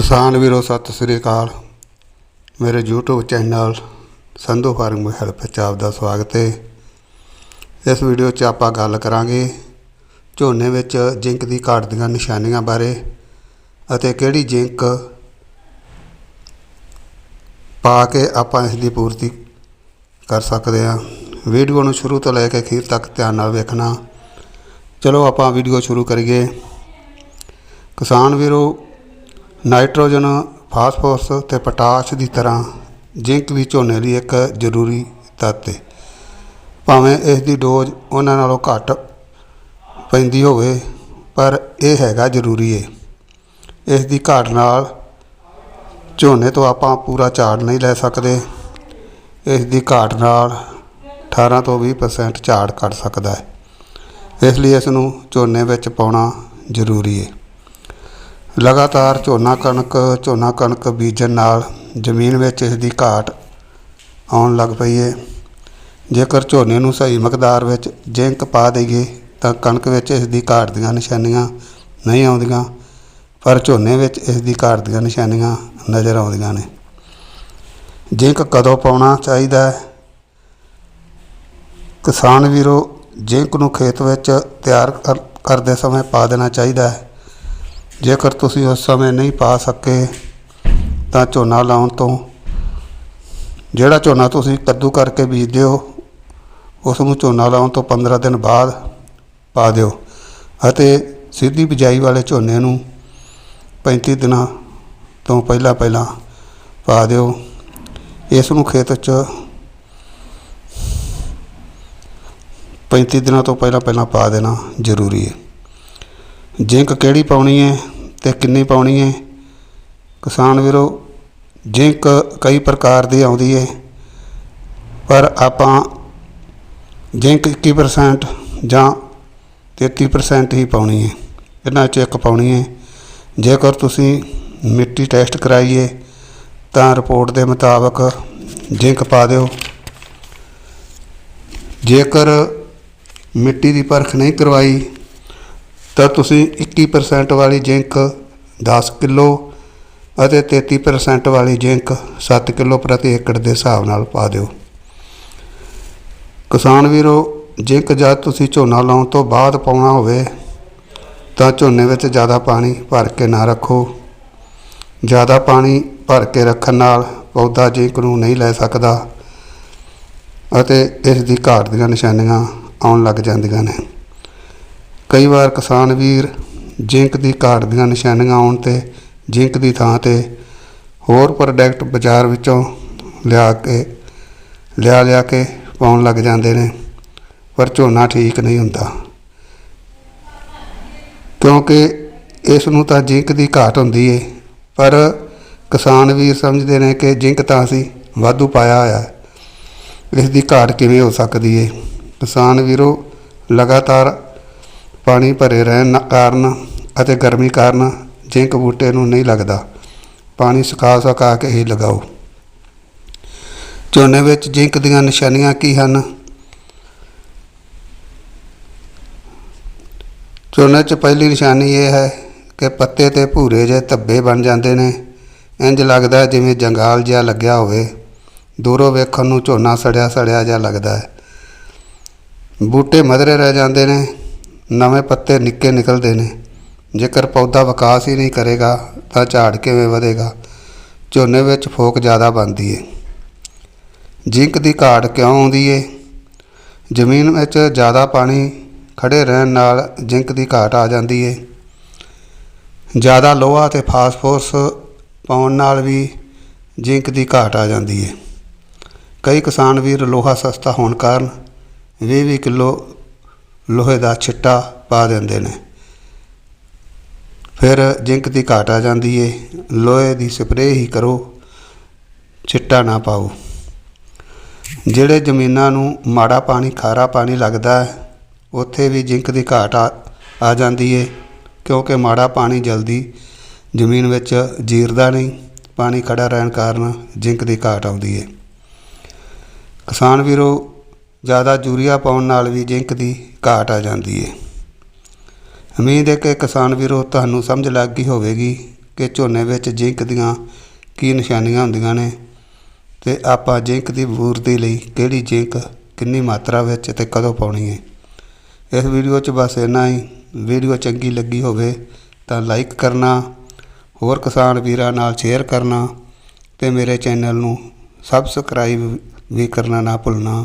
ਕਿਸਾਨ ਵੀਰੋ, ਸਤਿ ਸ੍ਰੀ ਅਕਾਲ। ਮੇਰੇ YouTube channel Sandhu farm help ਵਿੱਚ ਆਪ ਦਾ ਸਵਾਗਤ ਹੈ। ਇਸ ਵੀਡੀਓ 'ਚ ਆਪਾਂ ਗੱਲ ਕਰਾਂਗੇ ਝੋਨੇ ਵਿੱਚ ਜ਼ਿੰਕ ਦੀ ਘਾਟ ਦੀਆਂ ਨਿਸ਼ਾਨੀਆਂ ਬਾਰੇ ਅਤੇ ਕਿਹੜੀ ਜ਼ਿੰਕ ਪਾ ਕੇ ਆਪਾਂ ਇਸ ਦੀ ਪੂਰਤੀ ਕਰ ਸਕਦੇ ਹਾਂ। ਵੀਡੀਓ ਨੂੰ ਸ਼ੁਰੂ ਤੋਂ ਲੈ ਕੇ ਅਖੀਰ ਤੱਕ ਧਿਆਨ ਨਾਲ ਵੇਖਣਾ। ਚਲੋ ਆਪਾਂ ਵੀਡੀਓ ਸ਼ੁਰੂ ਕਰੀਏ। ਕਿਸਾਨ ਵੀਰੋ ਨਾਈਟ੍ਰੋਜਨ, ਫਾਸਫੋਰਸ ਤੇ ਪੋਟਾਸ਼ ਦੀ ਤਰ੍ਹਾਂ ਜ਼ਿੰਕ ਵੀ ਝੋਨੇ ਲਈ ਇੱਕ ਜ਼ਰੂਰੀ ਤੱਤ ਹੈ ਭਾਵੇਂ ਇਸ ਦੀ ਡੋਜ਼ ਉਹਨਾਂ ਨਾਲੋਂ ਘੱਟ ਪੈਂਦੀ ਹੋਵੇ, ਪਰ ਇਹ ਹੈਗਾ ਜ਼ਰੂਰੀ ਹੈ ਇਸ ਦੀ ਘਾਟ ਨਾਲ ਝੋਨੇ ਤੋਂ ਆਪਾਂ ਪੂਰਾ ਝਾੜ ਨਹੀਂ ਲੈ ਸਕਦੇ। ਇਸ ਦੀ ਘਾਟ ਨਾਲ 18 ਤੋਂ 20% ਝਾੜ ਕੱਢ ਸਕਦਾ ਹੈ ਇਸ ਲਈ ਇਸ ਨੂੰ ਝੋਨੇ ਵਿੱਚ ਪਾਉਣਾ ਜ਼ਰੂਰੀ ਹੈ ਲਗਾਤਾਰ ਝੋਨਾ ਕਣਕ ਝੋਨਾ ਕਣਕ ਬੀਜਣ ਨਾਲ ਜ਼ਮੀਨ ਵਿੱਚ ਇਸ ਦੀ ਘਾਟ ਆਉਣ ਲੱਗ ਪਈ ਹੈ ਜੇਕਰ ਝੋਨੇ ਨੂੰ ਸਹੀ ਮਕਦਾਰ ਵਿੱਚ ਜ਼ਿੰਕ ਪਾ ਦਈਏ, ਤਾਂ ਕਣਕ ਵਿੱਚ ਇਸ ਦੀ ਘਾਟ ਦੀਆਂ ਨਿਸ਼ਾਨੀਆਂ ਨਹੀਂ ਆਉਂਦੀਆਂ, ਪਰ ਝੋਨੇ ਵਿੱਚ ਇਸ ਦੀ ਘਾਟ ਦੀਆਂ ਨਿਸ਼ਾਨੀਆਂ ਨਜ਼ਰ ਆਉਂਦੀਆਂ ਨੇ। ਜ਼ਿੰਕ ਕਦੋਂ ਪਾਉਣਾ ਚਾਹੀਦਾ ਹੈ? ਕਿਸਾਨ ਵੀਰੋ, ਜ਼ਿੰਕ ਨੂੰ ਖੇਤ ਵਿੱਚ ਤਿਆਰ ਕਰ- ਕਰਦੇ ਸਮੇਂ ਪਾ ਦੇਣਾ ਚਾਹੀਦਾ ਹੈ। ਜੇਕਰ ਤੁਸੀਂ ਉਸ ਸਮੇਂ ਨਹੀਂ ਪਾ ਸਕੇ ਤਾਂ ਝੋਨਾ ਲਾਉਣ ਤੋਂ, ਜਿਹੜਾ ਝੋਨਾ ਤੁਸੀਂ ਕੱਦੂ ਕਰਕੇ ਬੀਜਦੇ ਹੋ, ਉਸ ਨੂੰ ਝੋਨਾ ਲਾਉਣ ਤੋਂ 15 ਦਿਨ ਬਾਅਦ ਪਾ ਦਿਓ ਅਤੇ ਸਿੱਧੀ ਬਿਜਾਈ ਵਾਲੇ ਝੋਨੇ ਨੂੰ 35 ਦਿਨਾਂ ਤੋਂ ਪਹਿਲਾਂ ਪਹਿਲਾਂ ਪਾ ਦਿਓ। ਇਸ ਨੂੰ ਖੇਤ 'ਚ 35 ਦਿਨਾਂ ਤੋਂ ਪਹਿਲਾਂ ਪਹਿਲਾਂ ਪਾ ਦੇਣਾ ਜ਼ਰੂਰੀ ਹੈ। ਜ਼ਿੰਕ ਕਿਹੜੀ ਪਾਉਣੀ ਹੈ? ਤੇ ਕਿੰਨੀ ਪਾਉਣੀ ਹੈ ਕਿਸਾਨ ਵੀਰੋ ਜ਼ਿੰਕ ਕਈ ਪ੍ਰਕਾਰ ਦੀ ਆਉਂਦੀ ਹੈ ਪਰ ਆਪਾਂ ਜ਼ਿੰਕ 21% ਜਾਂ 33% ਹੀ ਪਾਉਣੀ ਹੈ ਇਹਨਾਂ 'ਚ ਇੱਕ ਪਾਉਣੀ ਹੈ ਜੇਕਰ ਤੁਸੀਂ ਮਿੱਟੀ ਟੈਸਟ ਕਰਾਈਏ, ਤਾਂ ਰਿਪੋਰਟ ਦੇ ਮੁਤਾਬਕ ਜ਼ਿੰਕ ਪਾ ਦਿਓ। ਜੇਕਰ ਮਿੱਟੀ ਦੀ ਪਰਖ ਨਹੀਂ ਕਰਵਾਈ ਤਾਂ ਤੁਸੀਂ 21% ਵਾਲੀ ਜ਼ਿੰਕ 10 ਕਿਲੋ ਅਤੇ 33% ਵਾਲੀ ਜ਼ਿੰਕ 7 ਕਿਲੋ ਪ੍ਰਤੀ ਏਕੜ ਦੇ ਹਿਸਾਬ ਨਾਲ ਪਾ ਦਿਓ। ਕਿਸਾਨ ਵੀਰੋ, ਜ਼ਿੰਕ ਜਦ ਤੁਸੀਂ ਝੋਨਾ ਲਾਉਣ ਤੋਂ ਬਾਅਦ ਪਾਉਣਾ ਹੋਵੇ, ਤਾਂ ਝੋਨੇ ਵਿੱਚ ਜ਼ਿਆਦਾ ਪਾਣੀ ਭਰ ਕੇ ਨਾ ਰੱਖੋ। ਜ਼ਿਆਦਾ ਪਾਣੀ ਭਰ ਕੇ ਰੱਖਣ ਨਾਲ ਪੌਦਾ ਜ਼ਿੰਕ ਨੂੰ ਨਹੀਂ ਲੈ ਸਕਦਾ ਅਤੇ ਇਸ ਦੀ ਘਾਟ ਦੀਆਂ ਨਿਸ਼ਾਨੀਆਂ ਆਉਣ ਲੱਗ ਜਾਂਦੀਆਂ ਨੇ। ਕਈ ਵਾਰ ਕਿਸਾਨ ਵੀਰ ਜ਼ਿੰਕ ਦੀ ਘਾਟ ਦੀਆਂ ਨਿਸ਼ਾਨੀਆਂ ਆਉਣ ਤੇ ਜ਼ਿੰਕ ਦੀ ਥਾਂ ਤੇ ਹੋਰ ਪ੍ਰੋਡਕਟ ਬਾਜ਼ਾਰ ਵਿੱਚੋਂ ਲਿਆ ਕੇ, ਲਿਆ ਲਿਆ ਕੇ ਪਾਉਣ ਲੱਗ ਜਾਂਦੇ ਨੇ, ਪਰ ਝੋਨਾ ਠੀਕ ਨਹੀਂ ਹੁੰਦਾ। ਕਿਉਂਕਿ ਇਸ ਨੂੰ ਤਾਂ ਜ਼ਿੰਕ ਦੀ ਘਾਟ ਹੁੰਦੀ ਏ, ਪਰ ਕਿਸਾਨ ਵੀਰ ਸਮਝਦੇ ਨੇ ਕਿ ਜ਼ਿੰਕ ਤਾਂ ਅਸੀਂ ਵਾਧੂ ਪਾਇਆ ਹੋਇਆ ਇਸ ਦੀ ਘਾਟ ਕਿਵੇਂ ਹੋ ਸਕਦੀ ਏ? ਕਿਸਾਨ ਵੀਰੋ, ਲਗਾਤਾਰ ਪਾਣੀ ਭਰੇ ਰਹਿਣ ਕਾਰਨ ਅਤੇ ਗਰਮੀ ਕਾਰਨ ਜ਼ਿੰਕ ਬੂਟੇ ਨੂੰ ਨਹੀਂ ਲੱਗਦਾ, ਪਾਣੀ ਸੁਕਾ ਸੁਕਾ ਕੇ ਹੀ ਲਗਾਓ। ਝੋਨੇ ਵਿੱਚ ਜ਼ਿੰਕ ਦੀਆਂ ਨਿਸ਼ਾਨੀਆਂ ਕੀ ਹਨ? ਝੋਨੇ 'ਚ ਪਹਿਲੀ ਨਿਸ਼ਾਨੀ ਇਹ ਹੈ ਕਿ ਪੱਤੇ ਤੇ ਭੂਰੇ ਜਿਹੇ ਧੱਬੇ ਬਣ ਜਾਂਦੇ ਨੇ। ਇੰਜ ਲੱਗਦਾ ਜਿਵੇਂ ਜੰਗਾਲ ਜਿਹਾ ਲੱਗਿਆ ਹੋਵੇ। ਦੂਰੋਂ ਵੇਖਣ ਨੂੰ ਝੋਨਾ ਸੜਿਆ ਸੜਿਆ ਜਿਹਾ ਲੱਗਦਾ ਹੈ। ਬੂਟੇ ਮਧਰੇ ਰਹਿ ਜਾਂਦੇ ਨੇ। ਨਵੇਂ ਪੱਤੇ ਨਿੱਕੇ ਨਿਕਲਦੇ ਨੇ। ਜੇਕਰ ਪੌਦਾ ਵਿਕਾਸ ਹੀ ਨਹੀਂ ਕਰੇਗਾ, ਤਾਂ ਝਾੜ ਕਿਵੇਂ ਵਧੇਗਾ? ਝੋਨੇ ਵਿੱਚ ਫੋਕ ਜ਼ਿਆਦਾ ਬਣਦੀ ਹੈ ਜ਼ਿੰਕ ਦੀ ਘਾਟ ਕਿਉਂ ਆਉਂਦੀ ਹੈ ਜ਼ਮੀਨ ਵਿੱਚ ਜ਼ਿਆਦਾ ਪਾਣੀ ਖੜੇ ਰਹਿਣ ਨਾਲ ਜ਼ਿੰਕ ਦੀ ਘਾਟ ਆ ਜਾਂਦੀ ਹੈ ਜ਼ਿਆਦਾ ਲੋਹਾ ਤੇ ਫਾਸਫੋਰਸ ਪਾਉਣ ਨਾਲ ਵੀ ਜ਼ਿੰਕ ਦੀ ਘਾਟ ਆ ਜਾਂਦੀ ਹੈ ਕਈ ਕਿਸਾਨ ਵੀਰ ਲੋਹਾ ਸਸਤਾ ਹੋਣ ਕਾਰਨ 20-20 ਕਿਲੋ ਲੋਹੇ ਦਾ ਛਿੱਟਾ ਪਾ ਦਿੰਦੇ ਨੇ। ਫਿਰ ਜ਼ਿੰਕ ਦੀ ਘਾਟ ਆ ਜਾਂਦੀ ਏ। ਲੋਹੇ ਦੀ ਸਪਰੇਅ ਹੀ ਕਰੋ, ਛਿੱਟਾ ਨਾ ਪਾਓ। ਜਿਹੜੇ ਜ਼ਮੀਨਾਂ ਨੂੰ ਮਾੜਾ ਪਾਣੀ, ਖਾਰਾ ਪਾਣੀ ਲੱਗਦਾ ਹੈ, ਉੱਥੇ ਵੀ ਜ਼ਿੰਕ ਦੀ ਘਾਟ ਆ ਆ ਜਾਂਦੀ ਏ। ਕਿਉਂਕਿ ਮਾੜਾ ਪਾਣੀ ਜਲਦੀ ਜ਼ਮੀਨ ਵਿੱਚ ਜੀਰਦਾ ਨਹੀਂ। ਪਾਣੀ ਖੜਾ ਰਹਿਣ ਕਾਰਨ ਜ਼ਿੰਕ ਦੀ ਘਾਟ ਆਉਂਦੀ ਏ। ਕਿਸਾਨ ਵੀਰੋ ਜ਼ਿਆਦਾ ਯੂਰੀਆ ਪਾਉਣ ਨਾਲ ਵੀ ਜ਼ਿੰਕ ਦੀ ਘਾਟ ਆ ਜਾਂਦੀ ਹੈ ਉਮੀਦ ਹੈ ਕਿ ਕਿਸਾਨ ਵੀਰੋ, ਤੁਹਾਨੂੰ ਸਮਝ ਲੱਗ ਗਈ ਹੋਵੇਗੀ ਕਿ ਝੋਨੇ ਵਿੱਚ ਜ਼ਿੰਕ ਦੀਆਂ ਕੀ ਨਿਸ਼ਾਨੀਆਂ ਹੁੰਦੀਆਂ ਨੇ ਤੇ ਆਪਾਂ ਜ਼ਿੰਕ ਦੀ ਪੂਰਤੀ ਲਈ ਕਿਹੜੀ ਜ਼ਿੰਕ ਕਿੰਨੀ ਮਾਤਰਾ ਵਿੱਚ ਤੇ ਕਦੋਂ ਪਾਉਣੀ ਹੈ ਇਸ ਵੀਡੀਓ 'ਚ ਬਸ ਇੰਨਾ ਹੀ। ਵੀਡੀਓ ਚੰਗੀ ਲੱਗੀ ਹੋਵੇ ਤਾਂ ਲਾਈਕ ਕਰਨਾ, ਹੋਰ ਕਿਸਾਨ ਵੀਰਾਂ ਨਾਲ ਸ਼ੇਅਰ ਕਰਨਾ ਤੇ ਮੇਰੇ ਚੈਨਲ ਨੂੰ ਸਬਸਕ੍ਰਾਈਬ ਵੀ ਕਰਨਾ ਨਾ ਭੁੱਲਣਾ।